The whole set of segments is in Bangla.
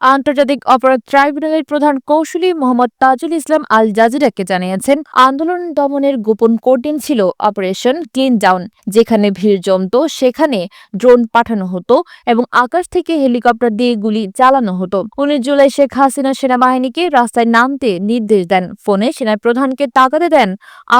আন্তর্জাতিক অপরাধ ট্রাইব্যুনালের প্রধান কৌশলী মোহাম্মদ তাজুল ইসলাম আল জাজিরাকে জানিয়েছেন, আন্দোলন দমনের গোপন কোডেন ছিল অপারেশন ক্লিন ডাউন, যেখানে ভিড় জমত সেখানে ড্রোন পাঠানো হতো এবং আকাশ থেকে হেলিকপ্টার দিয়ে গুলি চালানো হতো। উনিশ জুলাই শেখ হাসিনা সেনাবাহিনীকে রাস্তায় নামতে নির্দেশ দেন। ফোনে সেনা প্রধানকে তাকাতে দেন,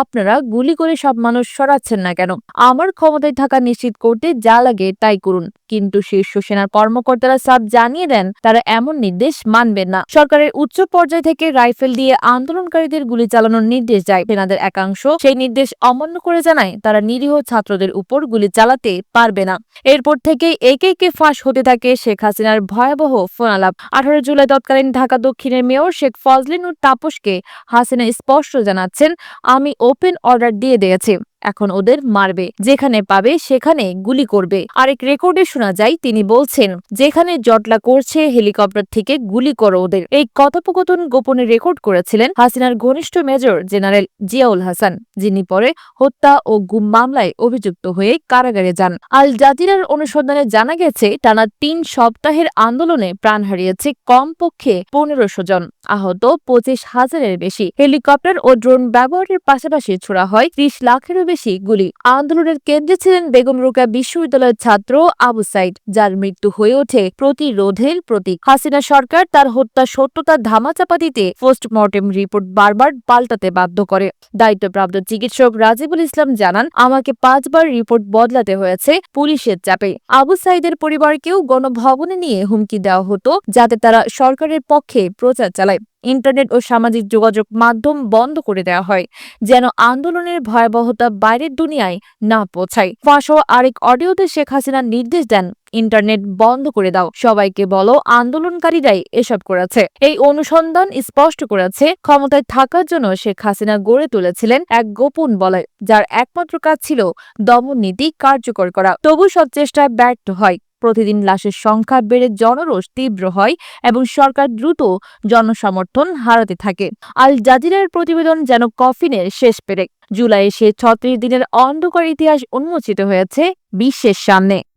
আপনারা গুলি করে সব মানুষ সরাচ্ছেন না কেন? আমার ক্ষমতায় থাকা নিশ্চিত করতে যা লাগে তাই করুন। কিন্তু শীর্ষ সেনার কর্মকর্তারা সাব জানিয়ে দেন, তারা এমন নির্দেশ মানবেন না। সরকারের উচ্চ পর্যায় থেকে রাইফেল দিয়ে আন্দোলনকারীদের গুলি চালানোর নির্দেশ যায় সেনাদের একাংশ সেই নির্দেশ অমান্য করে জানায়, তারা নিরীহ ছাত্রদের উপর গুলি চালাতে পারবে না। এরপর থেকেই একে একে ফাঁস হতে থাকে শেখ হাসিনার ভয়াবহ ফোনালাপ। আঠারো জুলাই তৎকালীন ঢাকা দক্ষিণের মেয়র শেখ ফজলিনুর তাপসকে হাসিনা স্পষ্ট জানাচ্ছেন, আমি ওপেন অর্ডার দিয়ে দিয়েছি। এখন ওদের মারবে। যেখানে পাবে সেখানে গুলি করবে। আরেক রেকর্ডে শোনা যায়, তিনি বলছেন, যেখানে জটলা করছে, হেলিকপ্টার থেকে গুলি করো ওদের। এই কথোপকথন গোপনে রেকর্ড করেছিলেন হাসিনার ঘনিষ্ঠ মেজর জেনারেল জিয়াউল হাসান, যিনি পরে হত্যা ও গুম মামলায় অভিযুক্ত হয়ে কারাগারে যান। আল জাজিরার অনুসন্ধানে জানা গেছে, টানা তিন সপ্তাহের আন্দোলনে প্রাণ হারিয়েছে কমপক্ষে পনেরোশো জন। আহত পঁচিশ হাজারের বেশি। হেলিকপ্টার ও ড্রোন ব্যবহারের পাশাপাশি ছোড়া হয় ত্রিশ লাখেরও বেশি গুলি আন্দোলনের কেন্দ্রে ছিলেন বেগম রোকা বিশ্ববিদ্যালয়ের ছাত্র আবু সাইদ, যার মৃত্যু হয়ে ওঠে প্রতিরোধের প্রতীক। হাসিনা সরকার তার হত্যা সত্যতা ধামাচাপা দিতে পোস্টমর্টেম রিপোর্ট বারবার পাল্টাতে বাধ্য করে। দায়িত্বপ্রাপ্ত চিকিৎসক রাজিবুল ইসলাম জানান, আমাকে পাঁচবার রিপোর্ট বদলাতে হয়েছে পুলিশের চাপে। আবু সাইদের পরিবারকেও গণভবনে নিয়ে হুমকি দেওয়া হতো, যাতে তারা সরকারের পক্ষে প্রচার চালায়। ইন্টারনেট ও সামাজিক যোগাযোগ মাধ্যম বন্ধ করে দেওয়া হয়, যেন আন্দোলনের ভয়াবহতা বাইরের দুনিয়ায় না পৌঁছায়। ফাঁস আরেক অডিওতে শেখ হাসিনা নির্দেশ দেন, ইন্টারনেট বন্ধ করে দাও। সবাইকে বলো, আন্দোলনকারীরাই এসব করেছে। এই অনুসন্ধান স্পষ্ট করেছে, ক্ষমতায় থাকার জন্য শেখ হাসিনা গড়ে তুলেছিলেন এক গোপন বলয়, যার একমাত্র কাজ ছিল দমন নীতি কার্যকর করা। তবু সব চেষ্টায় ব্যর্থ হয়। প্রতিদিন লাশের সংখ্যা বেড়ে জনরোষ তীব্র হয় এবং সরকার দ্রুত জনসমর্থন হারাতে থাকে। আল জাজিরার প্রতিবেদন যেন কফিনের শেষ পেরেক। জুলাইয়ে সে ছত্রিশ দিনের অন্ধকার ইতিহাস উন্মোচিত হয়েছে বিশ্বের সামনে।